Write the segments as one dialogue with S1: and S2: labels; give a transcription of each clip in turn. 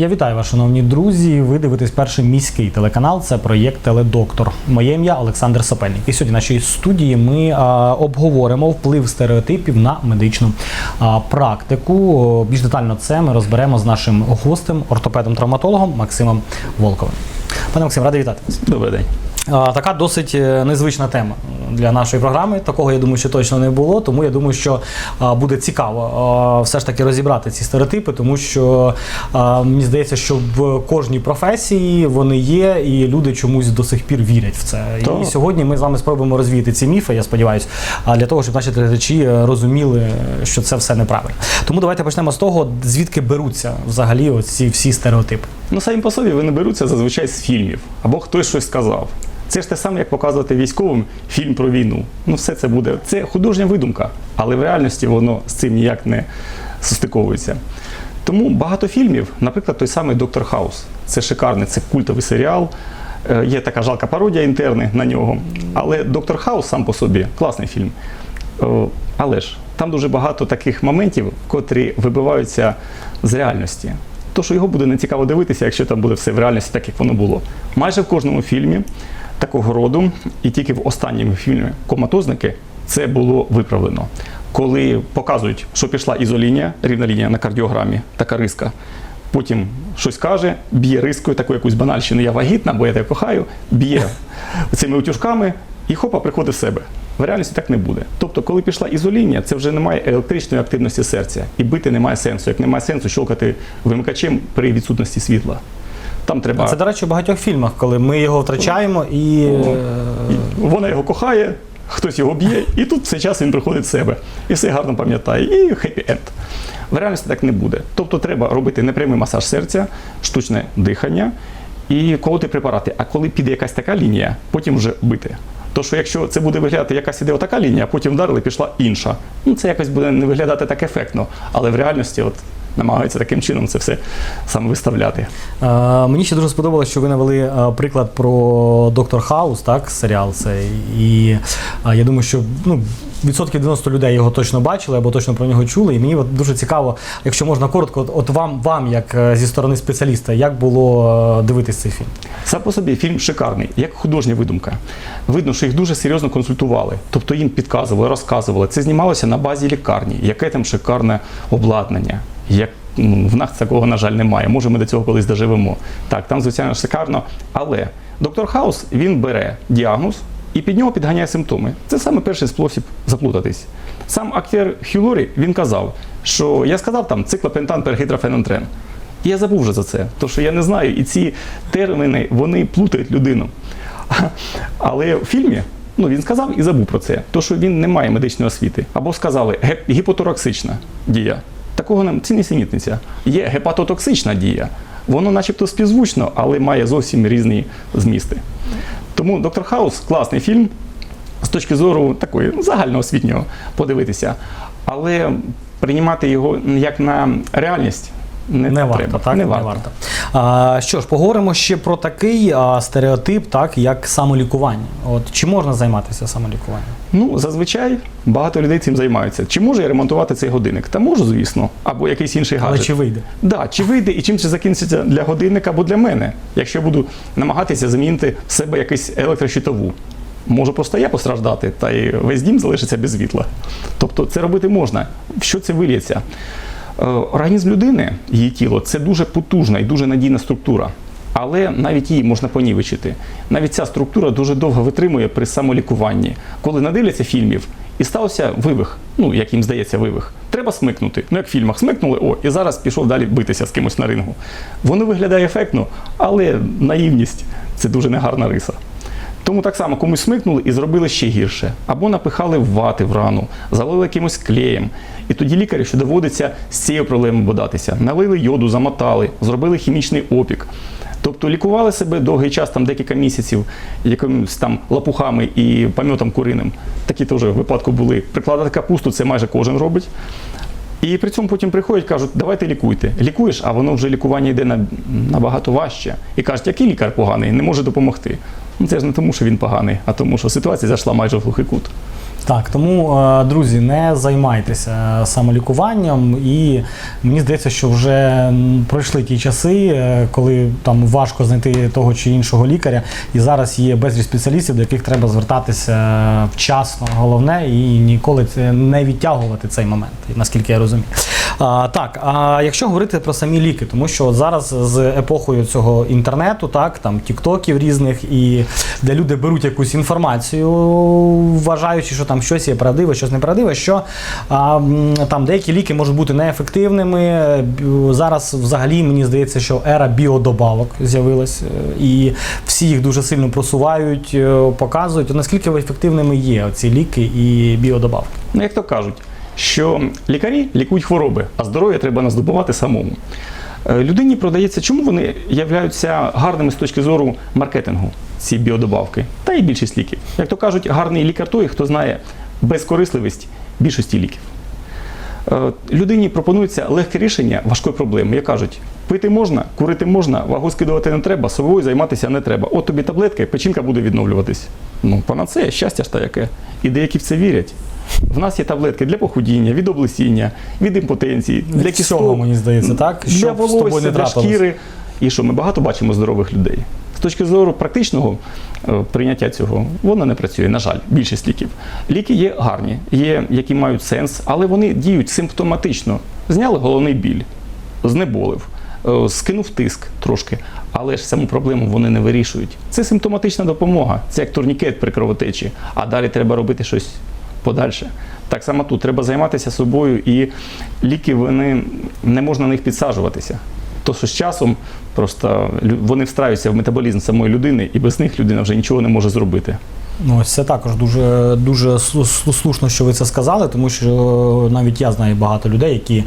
S1: Я вітаю вас, шановні друзі. Ви дивитесь перший міський телеканал. Це проєкт Теледоктор. Моє ім'я Олександр Сапельник. І сьогодні в нашій студії ми а, обговоримо вплив стереотипів на медичну а, практику. Більш детально це ми розберемо з нашим гостем, ортопедом-травматологом Максимом Волковим. Пане Максим, радий вітати вас.
S2: Добрий день.
S1: Така досить е, незвична тема для нашої програми. Такого я думаю, що точно не було. Тому я думаю, що буде цікаво все ж таки розібрати ці стереотипи, тому що мені здається, що в кожній професії вони є, і люди чомусь до сих пір вірять в це. І сьогодні ми з вами спробуємо розвіяти ці міфи, я сподіваюся, для того, щоб наші глядачі е, розуміли, що це все неправильно. Тому давайте почнемо з того, звідки беруться взагалі ці всі стереотипи.
S2: Ну, самі по собі вони беруться зазвичай з фільмів або хтось щось сказав. Це ж те саме, як показувати військовим фільм про війну. Ну, все це буде. Це художня видумка, але в реальності воно з цим ніяк не состиковується. Тому багато фільмів, наприклад, той самий Доктор Хаус. Це шикарний, це культовий серіал. Е, Є така жалка пародія інтерни на нього. Але Доктор Хаус сам по собі класний фільм. Е, Але ж там дуже багато таких моментів, котрі вибиваються з реальності. То, що його буде нецікаво дивитися, якщо там буде все в реальності, так як воно було. Майже в кожному фільмі такого роду, і тільки в останньому фільмі Коматозники це було виправлено. Коли показують, що пішла ізолінія, рівна лінія на кардіограмі, така риска. Потім щось каже, б'є рискою, таку якусь банальщину, я вагітна, бо я тебе кохаю, б'є цими утюжками і хопа, приходить в себе. В реальності так не буде. Тобто, коли пішла ізолінія, це вже немає електричної активності серця. І бити немає сенсу. Як немає сенсу щелкати вимикачем при відсутності світла. Там треба.
S1: Це, до речі, в багатьох фільмах, коли ми його втрачаємо і. е,
S2: Вона його кохає, хтось його б'є, і тут в цей час він приходить в себе. І все гарно пам'ятає. І хеппі енд. В реальності так не буде. Тобто треба робити непрямий масаж серця, штучне дихання і колоти препарати. А коли піде якась така лінія, потім вже бити. То що якщо це буде виглядати, якась іде отака лінія, а потім вдарили, пішла інша. Ну це якось буде не виглядати так ефектно, але в реальності от намагаються таким чином це все саме виставляти.
S1: Е, мені ще дуже сподобалося, що ви навели е, приклад про Доктор Хаус, так, серіал цей. І е, я думаю, що ну, відсотків 90 людей його точно бачили або точно про нього чули. І мені от дуже цікаво, якщо можна коротко, от, от вам, вам, як зі сторони спеціаліста, як було дивитись цей фільм?
S2: Сам по собі фільм шикарний, як художня видумка. Видно, що їх дуже серйозно консультували. Тобто їм підказували, розказували. Це знімалося на базі лікарні, яке там шикарне обладнання. Як ну, в нас такого, на жаль, немає. Може, ми до цього колись доживемо. Так, там, звичайно, шикарно. Але доктор Хаус він бере діагноз і під нього підганяє симптоми. Це саме перший спосіб заплутатись. Сам актер Хью Лорі, він казав, що я сказав там циклопентан пергідрофенонтрен. І я забув вже за це, тому що я не знаю, і ці терміни вони плутають людину. Але в фільмі ну, він сказав і забув про це, то що він не має медичної освіти. Або сказали гіпотороксична дія. Такого нам це нісенітниця. Є гепатотоксична дія. Воно начебто співзвучно, але має зовсім різні змісти. Тому Доктор Хаус класний фільм з точки зору такої ну, загальноосвітнього подивитися. Але приймати його як на реальність не,
S1: Не варто, так?
S2: Не варто.
S1: А, що ж, поговоримо ще про такий а, стереотип, так, як самолікування. От, чи можна займатися самолікуванням?
S2: Ну, зазвичай багато людей цим займаються. Чи можу я ремонтувати цей годинник? Та можу, звісно, або якийсь інший
S1: Але чи вийде?
S2: Да, чи вийде і чим це закінчиться для годинника або для мене, якщо я буду намагатися замінити в себе якусь електрощитову. Можу просто я постраждати, та й весь дім залишиться без світла. Тобто це робити можна. Що це виліється? Е, Організм людини, її тіло це дуже потужна і дуже надійна структура. Але навіть її можна понівечити. Навіть ця структура дуже довго витримує при самолікуванні. Коли надивляться фільмів і стався вивих, ну як їм здається, вивих, треба смикнути. Ну як в фільмах смикнули, о, і зараз пішов далі битися з кимось на рингу. Воно виглядає ефектно, але наївність це дуже негарна риса. Тому так само комусь смикнули і зробили ще гірше. Або напихали вати в рану, залили якимось клеєм. І тоді лікарю, що доводиться з цією проблемою бодатися. Налили йоду, замотали, зробили хімічний опік. Тобто лікували себе довгий час, там декілька місяців, якимось там лапухами і пам'ятом куриним. Такі теж випадку були. Прикладати капусту це майже кожен робить. І при цьому потім приходять, кажуть, давайте лікуйте. Лікуєш, а воно вже лікування йде набагато важче. І кажуть, який лікар поганий, не може допомогти. Ну це ж не тому, що він поганий, а тому, що ситуація зайшла майже в глухий кут.
S1: Так, тому, е, друзі, не займайтеся самолікуванням, і мені здається, що вже пройшли ті часи, е, коли там важко знайти того чи іншого лікаря, і зараз є безліч спеціалістів, до яких треба звертатися вчасно, головне, і ніколи не відтягувати цей момент, наскільки я розумію. А, так, а якщо говорити про самі ліки, тому що зараз з епохою цього інтернету, так, там тіктоків різних, і де люди беруть якусь інформацію, вважаючи, що там щось є правдиве, щось неправдиве, що а, там деякі ліки можуть бути неефективними. Зараз взагалі мені здається, що ера біодобавок з'явилась, е, і всі їх дуже сильно просувають, е, показують. Наскільки ефективними є ці ліки і біодобавки?
S2: Ну, як то кажуть, що лікарі лікують хвороби, а здоров'я треба наздобувати самому. Е, Людині продається, чому вони являються гарними з точки зору маркетингу, ці біодобавки, та й більшість ліків. Як то кажуть, гарний лікар той, хто знає безкорисливість більшості ліків. Е, Людині пропонується легке рішення важкої проблеми. Як кажуть, пити можна, курити можна, вагу скидувати не треба, собою займатися не треба. От тобі таблетка, печінка буде відновлюватись. Ну, панацея, щастя ж та яке. І деякі в це вірять. В нас є таблетки для похудіння, від облесіння, від імпотенції, для
S1: Від
S2: кісток,
S1: всього, мені здається, так?
S2: для
S1: Щоб тобою
S2: волосся, для шкіри. І що ми багато бачимо здорових людей. З точки зору практичного е, прийняття цього, воно не працює, на жаль, більшість ліків. Ліки є гарні, є, які мають сенс, але вони діють симптоматично. Зняли головний біль, знеболив, е, скинув тиск трошки, але ж саму проблему вони не вирішують. Це симптоматична допомога, це як турнікет при кровотечі, а далі треба робити щось подальше. Так само тут треба займатися собою, і ліки вони не можна на них підсаджуватися. То що з часом просто вони встраються в метаболізм самої людини, і без них людина вже нічого не може зробити.
S1: Ну, ось це також дуже, дуже слу- слу- слушно, що ви це сказали, тому що навіть я знаю багато людей, які е,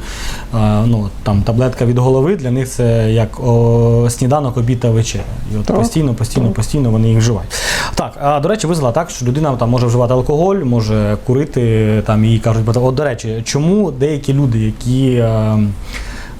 S1: ну, там таблетка від голови для них це як о, сніданок, обід та вечеря. І от
S2: Так,
S1: постійно, постійно,
S2: так.
S1: постійно вони їх вживають. Так, а до речі, ви сказали так, що людина там може вживати алкоголь, може курити там і кажуть, от до речі, чому деякі люди, які.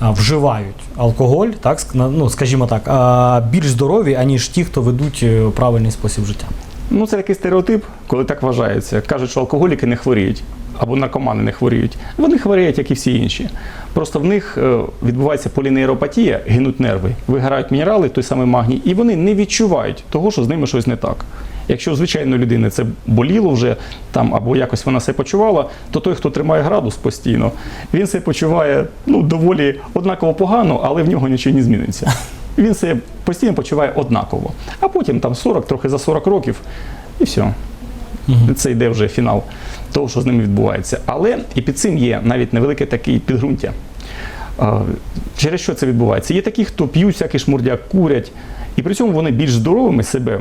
S1: Вживають алкоголь, так ну скажімо так, більш здорові, аніж ті, хто ведуть е, правильний спосіб життя.
S2: Ну, це такий стереотип, коли так вважається. Кажуть, що алкоголіки не хворіють або наркомани не хворіють. Вони хворіють, як і всі інші. Просто в них е, відбувається полінейропатія, гинуть нерви, вигорають мінерали, той самий магній, і вони не відчувають того, що з ними щось не так. Якщо у звичайної людини це боліло вже там або якось вона себе почувала, то той, хто тримає градус постійно, він себе почуває ну, доволі однаково погано, але в нього нічого не зміниться. Він себе постійно почуває однаково. А потім там 40, трохи за 40 років, і все. Це йде вже фінал того, що з ними відбувається. Але і під цим є навіть невелике таке підґрунтя. Через що це відбувається? Є такі, хто п'ють всякий шмурдяк, курять, і при цьому вони більш здоровими себе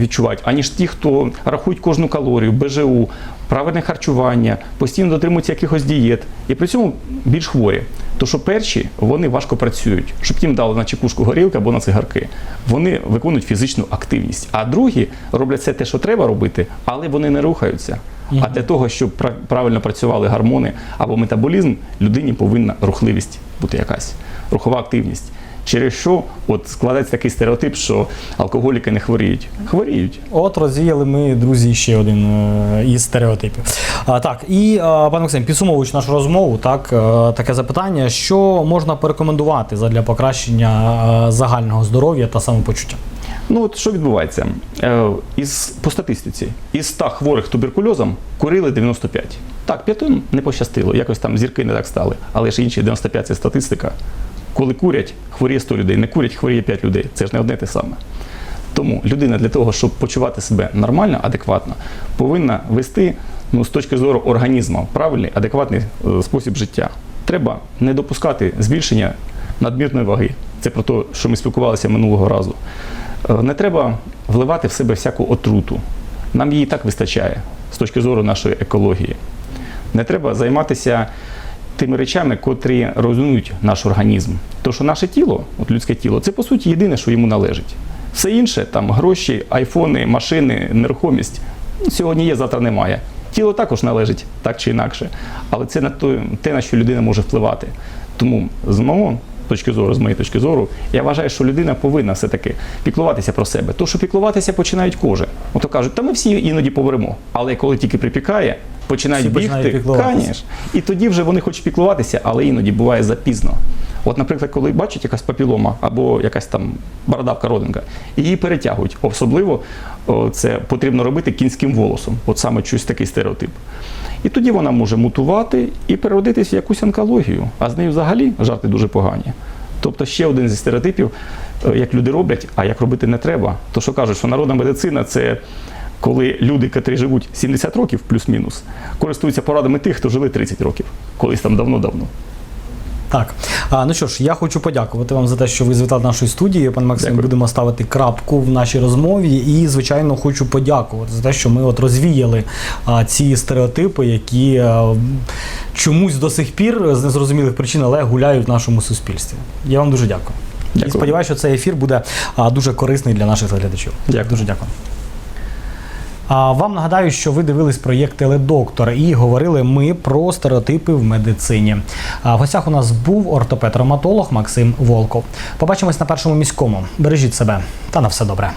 S2: відчувають, аніж ті, хто рахують кожну калорію, БЖУ, правильне харчування, постійно дотримуються якихось дієт, і при цьому більш хворі. То що перші вони важко працюють, щоб їм дали на чекушку горілки або на цигарки. Вони виконують фізичну активність. А другі роблять все те, що треба робити, але вони не рухаються. А для того, щоб правильно працювали гормони або метаболізм, людині повинна рухливість бути якась, рухова активність. Через що от складається такий стереотип, що алкоголіки не хворіють. Хворіють.
S1: От розвіяли ми, друзі, ще один е, із стереотипів. А, так, і е, пане Максим, підсумовуючи нашу розмову, так, е, таке запитання: що можна порекомендувати для покращення загального здоров'я та самопочуття?
S2: Ну от що відбувається? Е, із, по статистиці, із 100 хворих туберкульозом курили 95. Так, п'ятим не пощастило, якось там зірки не так стали. Але ж інші 95 це статистика. Коли курять, хворіє 100 людей, не курять, хворіє 5 людей. Це ж не одне те саме. Тому людина для того, щоб почувати себе нормально, адекватно, повинна вести ну, з точки зору організму правильний, адекватний е, спосіб життя. Треба не допускати збільшення надмірної ваги. Це про те, що ми спілкувалися минулого разу. Е, Не треба вливати в себе всяку отруту. Нам її так вистачає з точки зору нашої екології. Не треба займатися тими речами, котрі руйнують наш організм. Тому що наше тіло, от людське тіло, це по суті єдине, що йому належить. Все інше, там гроші, айфони, машини, нерухомість, сьогодні є, завтра немає. Тіло також належить так чи інакше, але це на то, те, на що людина може впливати. Тому з мого точки зору, з моєї точки зору, я вважаю, що людина повинна все-таки піклуватися про себе. То, що піклуватися починають кожен. Ото кажуть, та ми всі іноді помремо. Але коли тільки припікає, починають
S1: Всі починають
S2: бігти,
S1: піклуватися.
S2: конечно. І тоді вже вони хочуть піклуватися, але іноді буває запізно. От, наприклад, коли бачать якась папілома або якась там бородавка родинка, її перетягують. Особливо о, це потрібно робити кінським волосом. От саме щось такий стереотип. І тоді вона може мутувати і переродитись в якусь онкологію, а з нею взагалі жарти дуже погані. Тобто ще один зі стереотипів, е, як люди роблять, а як робити не треба. То що кажуть, що народна медицина це коли люди, котрі живуть 70 років плюс-мінус, користуються порадами тих, хто жили 30 років, колись там давно-давно.
S1: Так, а, ну що ж, я хочу подякувати вам за те, що ви звітали нашої студії. Пан Максим,
S2: Дякую.
S1: будемо ставити крапку в нашій розмові. І, звичайно, хочу подякувати за те, що ми от розвіяли а, ці стереотипи, які а, чомусь до сих пір з незрозумілих причин, але гуляють в нашому суспільстві. Я вам дуже дякую. І сподіваюся, що цей ефір буде а, дуже корисний для наших глядачів.
S2: Дякую.
S1: Дуже дякую. Вам нагадаю, що ви дивились проєкт Теледоктор і говорили ми про стереотипи в медицині. В гостях у нас був ортопед-травматолог Максим Волков. Побачимось на першому міському. Бережіть себе та на все добре.